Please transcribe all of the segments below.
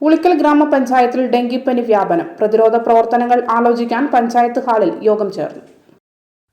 ഉളിക്കൽ ഗ്രാമപഞ്ചായത്തിൽ ഡെങ്കിപ്പനി വ്യാപനം. പ്രതിരോധ പ്രവർത്തനങ്ങൾ ആലോചിക്കാൻ പഞ്ചായത്ത് ഹാളിൽ യോഗം ചേർന്നു.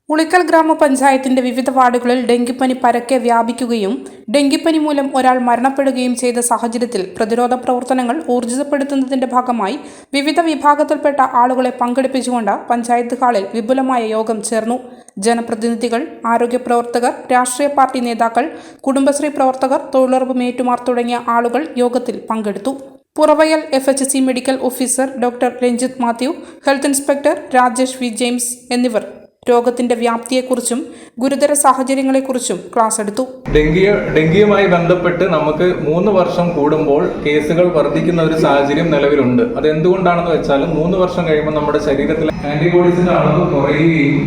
ഉളിക്കൽ ഗ്രാമപഞ്ചായത്തിന്റെ വിവിധ വാർഡുകളിൽ ഡെങ്കിപ്പനി പരക്കെ വ്യാപിക്കുകയും ഡെങ്കിപ്പനി മൂലം ഒരാൾ മരണപ്പെടുകയും ചെയ്ത സാഹചര്യത്തിൽ പ്രതിരോധ പ്രവർത്തനങ്ങൾ ഊർജിതപ്പെടുത്തുന്നതിന്റെ ഭാഗമായി വിവിധ വിഭാഗത്തിൽപ്പെട്ട ആളുകളെ പങ്കെടുപ്പിച്ചുകൊണ്ട് പഞ്ചായത്ത് ഹാളിൽ വിപുലമായ യോഗം ചേർന്നു. ജനപ്രതിനിധികൾ ആരോഗ്യ പ്രവർത്തകർ രാഷ്ട്രീയ പാർട്ടി നേതാക്കൾ കുടുംബശ്രീ പ്രവർത്തകർ തൊഴിലുറപ്പ് മേറ്റുമാർ തുടങ്ങിയ ആളുകൾ യോഗത്തിൽ പങ്കെടുത്തു. Puravayal F H C medical officer doctor Ranjith Mathew health inspector Rajesh V James എന്നിവർ രോഗത്തിന്റെ വ്യാപ്തിയെക്കുറിച്ചും ഗുരുതര സാഹചര്യങ്ങളെക്കുറിച്ചും ക്ലാസ് എടുത്തു. ഡെങ്കി ഡെങ്കിയുമായി ബന്ധപ്പെട്ട് നമുക്ക് മൂന്ന് വർഷം കൂടുമ്പോൾ കേസുകൾ വർദ്ധിക്കുന്ന ഒരു സാഹചര്യം നിലവിലുണ്ട്. അത് എന്തുകൊണ്ടാണെന്ന് വെച്ചാൽ മൂന്ന് വർഷം കഴിയുമ്പോൾ നമ്മുടെ ശരീരത്തിലെ ആന്റിബോഡീസിന്റെ അളവ് കുറയുകയും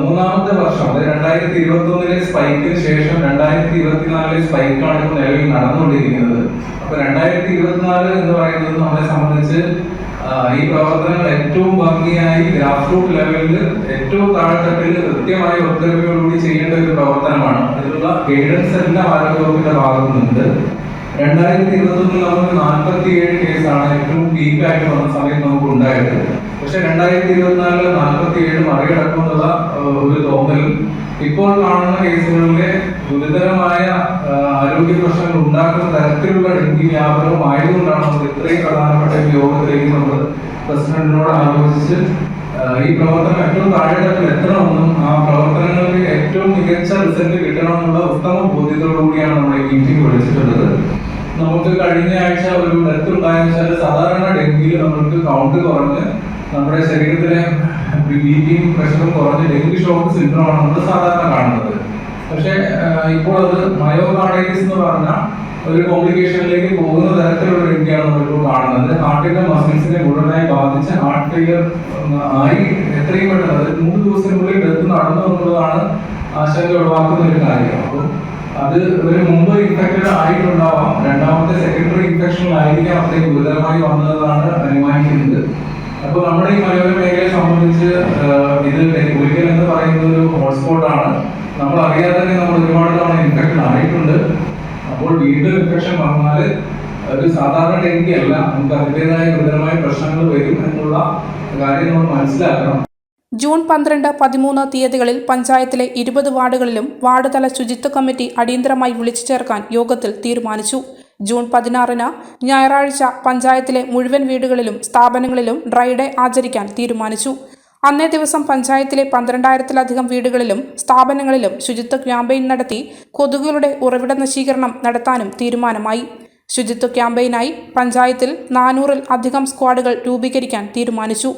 മൂന്നാമത്തെ വർഷം അതായത് രണ്ടായിരത്തി ഇരുപത്തി ഒന്നിലെ സ്പൈക്കിന് ശേഷം രണ്ടായിരത്തി ഇരുപത്തിനാലിലെ സ്പൈക്കാണ് ഇപ്പോൾ നിലവിൽ നടന്നുകൊണ്ടിരിക്കുന്നത്. അപ്പൊ രണ്ടായിരത്തി ഇരുപത്തിനാല് എന്ന് പറയുന്നത് നമ്മളെ സംബന്ധിച്ച് ഈ പ്രവർത്തനങ്ങൾ ഏറ്റവും ഭംഗിയായി ഗ്രാസ് റൂട്ട് ലെവലിൽ ഏറ്റവും താഴെത്തട്ടിൽ കൃത്യമായി ഒത്തൊരുമയോടുകൂടി ചെയ്യേണ്ട ഒരു പ്രവർത്തനമാണ്. അതിനുള്ള ഗൈഡൻസ് എല്ലാം ആരോഗ്യ വകുപ്പിന്റെ നിന്നുണ്ട് രണ്ടായിരത്തി ഇരുപത്തൊന്നിൽ നമുക്ക് നാൽപ്പത്തി ഏഴ് കേസാണ് ഏറ്റവും പീക്ക് ആയിട്ട് വന്ന സമയത്ത് നമുക്ക് ഉണ്ടായത് പക്ഷെ രണ്ടായിരത്തി ഇരുപത്തിനാലിൽ നാൽപ്പത്തി ഏഴ് മറികടക്കുമെന്നുള്ള ഒരു തോന്നലും ഇപ്പോൾ കാണുന്ന കേസുകളിലെ ഗുരുതരമായ ആരോഗ്യ പ്രശ്നങ്ങൾ ഉണ്ടാക്കുന്ന തരത്തിലുള്ള ഡെങ്കി വ്യാപനവും ആയതുകൊണ്ടാണ് നമ്മൾ ഇത്രയും പ്രധാനപ്പെട്ട യോഗത്തിലേക്ക് നമ്മൾ പ്രസിഡന്റിനോട് ആലോചിച്ച് ഈ പ്രവർത്തനം ഏറ്റവും താഴെത്തട്ടിൽ എത്തണമെന്നും ആ പ്രവർത്തനങ്ങൾക്ക് ഏറ്റവും മികച്ച റിസൾട്ട് കിട്ടണമെന്നുള്ള ഉത്തമ ബോധ്യത്തോടുകൂടിയാണ് നമ്മൾ ഈ മീറ്റിംഗ് വിളിച്ചിട്ടുള്ളത്. നമുക്ക് കഴിഞ്ഞ ആഴ്ച ഒരു ഡെത്ത് ഉണ്ടായെന്ന് വെച്ചാൽ സാധാരണ ഡെങ്കിയിൽ നമ്മൾക്ക് കൗണ്ട് കുറഞ്ഞ് നമ്മുടെ ശരീരത്തിലെ ബി പിയും പ്രഷറും കുറഞ്ഞ് ഡെങ്കി ഷോക്ക് സിൻഡ്രോ ആണ് നമ്മൾ സാധാരണ കാണുന്നത്. പക്ഷേ ഇപ്പോൾ അത് മയോകാർഡൈറ്റിസ് എന്ന് പറഞ്ഞ ഒരു കോംപ്ലിക്കേഷനിലേക്ക് പോകുന്ന തരത്തിലുള്ള ഡെങ്കിയാണ് നമ്മളിപ്പോൾ കാണുന്നത്. ഹാർട്ടിന്റെ മസിൽസിനെ മുഴുവനായി ബാധിച്ച് ഹാർട്ട് ഫെയിലിയർ ആയി എത്രയും പെട്ടെന്ന് മൂന്ന് ദിവസത്തിനുള്ളിൽ ഡെത്ത് നടന്നു എന്നുള്ളതാണ് ആശങ്ക ഒഴിവാക്കുന്ന ഒരു കാര്യം. അപ്പോൾ അത് ഒരു മുമ്പ് ഇൻഫെക്റ്റഡ് ആയിട്ടുണ്ടാവാം. രണ്ടാമത്തെ സെക്കൻഡറി ഇൻഫെക്ഷനിലായിരിക്കാം അത്രയും ഗുരുതരമായി വന്നതാണ് അനുമാനിക്കുന്നത്. അപ്പോൾ നമ്മുടെ ഈ മലയോര മേഖലയെ സംബന്ധിച്ച് ഇത് ഒരിക്കൽ എന്ന് പറയുന്ന ഒരു ഹോട്ട്സ്പോട്ട് ആണ്. നമ്മൾ അറിയാതെ തന്നെ നമ്മൾ ഒരുപാട് തവണ ഇൻഫെക്ഷൻ ആയിട്ടുണ്ട്. അപ്പോൾ വീണ്ടും ഇൻഫെക്ഷൻ വന്നാൽ ഒരു സാധാരണ ഡെങ്കി അല്ല നമുക്ക് അതിന്റെതായ ഗുരുതരമായ പ്രശ്നങ്ങൾ വരും എന്നുള്ള കാര്യം നമ്മൾ മനസ്സിലാക്കണം. ജൂൺ പന്ത്രണ്ട് പതിമൂന്ന് തീയതികളിൽ പഞ്ചായത്തിലെ ഇരുപത് വാർഡുകളിലും വാർഡുതല ശുചിത്വ കമ്മിറ്റി അടിയന്തരമായി വിളിച്ചു ചേർക്കാൻ യോഗത്തിൽ തീരുമാനിച്ചു. ജൂൺ പതിനാറിന് ഞായറാഴ്ച പഞ്ചായത്തിലെ മുഴുവൻ വീടുകളിലും സ്ഥാപനങ്ങളിലും ഡ്രൈ ഡേ ആചരിക്കാൻ തീരുമാനിച്ചു. അന്നേ ദിവസം പഞ്ചായത്തിലെ പന്ത്രണ്ടായിരത്തിലധികം വീടുകളിലും സ്ഥാപനങ്ങളിലും ശുചിത്വ ക്യാമ്പയിൻ നടത്തി കൊതുകുകളുടെ ഉറവിട നശീകരണം നടത്താനും തീരുമാനമായി. ശുചിത്വ ക്യാമ്പയിനായി പഞ്ചായത്തിൽ നാനൂറിൽ അധികം സ്ക്വാഡുകൾ രൂപീകരിക്കാൻ തീരുമാനിച്ചു.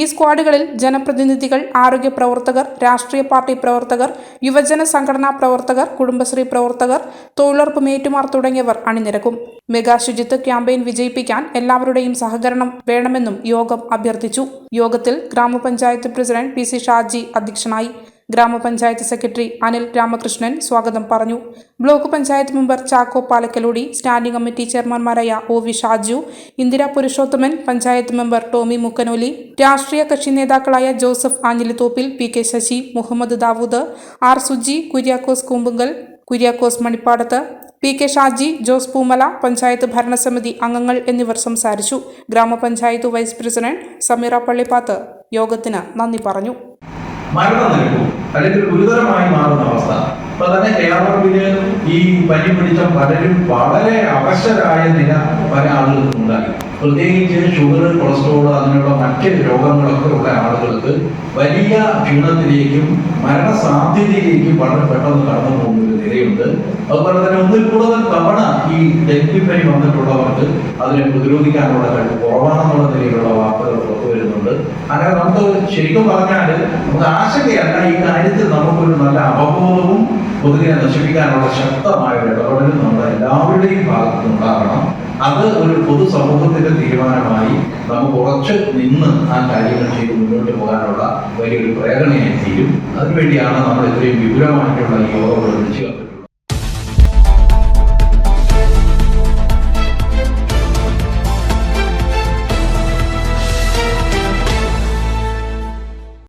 ഈ സ്ക്വാഡുകളിൽ ജനപ്രതിനിധികൾ ആരോഗ്യ പ്രവർത്തകർ രാഷ്ട്രീയ പാർട്ടി പ്രവർത്തകർ യുവജന സംഘടനാ പ്രവർത്തകർ കുടുംബശ്രീ പ്രവർത്തകർ തൊഴിലുറപ്പ് മേറ്റുമാർ തുടങ്ങിയവർ അണിനിരക്കും. മെഗാ ശുചിത്വ ക്യാമ്പയിൻ വിജയിപ്പിക്കാൻ എല്ലാവരുടെയും സഹകരണം വേണമെന്നും യോഗം അഭ്യർത്ഥിച്ചു. യോഗത്തിൽ ഗ്രാമപഞ്ചായത്ത് പ്രസിഡന്റ് പി സി ഷാജി അധ്യക്ഷനായി. ഗ്രാമപഞ്ചായത്ത് സെക്രട്ടറി അനിൽ രാമകൃഷ്ണൻ സ്വാഗതം പറഞ്ഞു. Block panchayat member Chacko Palakkalodi standing committee ചെയർമാൻമാരായ O V Shaju Indira Purushothaman panchayat member Tomy Mukkanoli രാഷ്ട്രീയ കക്ഷി നേതാക്കളായ Joseph Anjilithoppil P K Sasi Muhammad Dawood R Suji Kuriakose Koombunkal Kuriakose Manippadath P K Shaji Jose Poomala panchayat ഭരണസമിതി അംഗങ്ങൾ എന്നിവർ സംസാരിച്ചു. ഗ്രാമപഞ്ചായത്ത് vice president Sameera Pallippath യോഗത്തിന് നന്ദി പറഞ്ഞു. മരണനിരക്കും അല്ലെങ്കിൽ ഗുരുതരമായി മാറുന്ന അവസ്ഥ. ഇപ്പൊ തന്നെ കേരളത്തിൽ ഈ പനി പിടിച്ച പലരും വളരെ അവശരായ നില പല ആളുകൾക്കും ഉണ്ടായി. പ്രത്യേകിച്ച് ഷുഗർ കൊളസ്ട്രോൾ അങ്ങനെയുള്ള മറ്റ് രോഗങ്ങളൊക്കെ ഉള്ള ആളുകൾക്ക് വലിയ ക്ഷീണത്തിലേക്കും മരണസാധ്യതയിലേക്കും വളരെ പെട്ടെന്ന് കടന്നു പോകുന്ന ഒരു നിലയുണ്ട്. അതുപോലെ തന്നെ ഒന്നിൽ കൂടുതൽ തവണ ഈ ഡെങ്കിപ്പനി വന്നിട്ടുള്ളവർക്ക് അതിനെ പ്രതിരോധിക്കാനുള്ള കഴിവ് കുറവാണെന്നുള്ള നിലയിലുള്ള വാർത്തകൾ പുറത്തു വരുന്നുണ്ട്. അങ്ങനെ നമുക്ക് ശരിക്കും പറഞ്ഞാൽ നമുക്ക് ആശങ്കയല്ല ഈ കാര്യത്തിൽ നമുക്കൊരു നല്ല അവബോധവും കൊതുകിനെ നശിപ്പിക്കാനുള്ള ശക്തമായ ഒരു ഇടപെടലും നമ്മുടെ എല്ലാവരുടെയും ഭാഗത്തു ഉണ്ടാകണം. അത് ഒരു പൊതു സമൂഹത്തിന്റെ തീരുമാനമായി നമുക്ക് ഉറച്ച് നിന്ന് ആ കാര്യങ്ങൾ ചെയ്ത് മുന്നോട്ട് പോകാനുള്ള വലിയൊരു പ്രേരണയായി തീരും. അതിനുവേണ്ടിയാണ് നമ്മൾ ഇത്രയും വിപുലമായിട്ടുള്ള യോഗങ്ങൾ വിളിച്ചു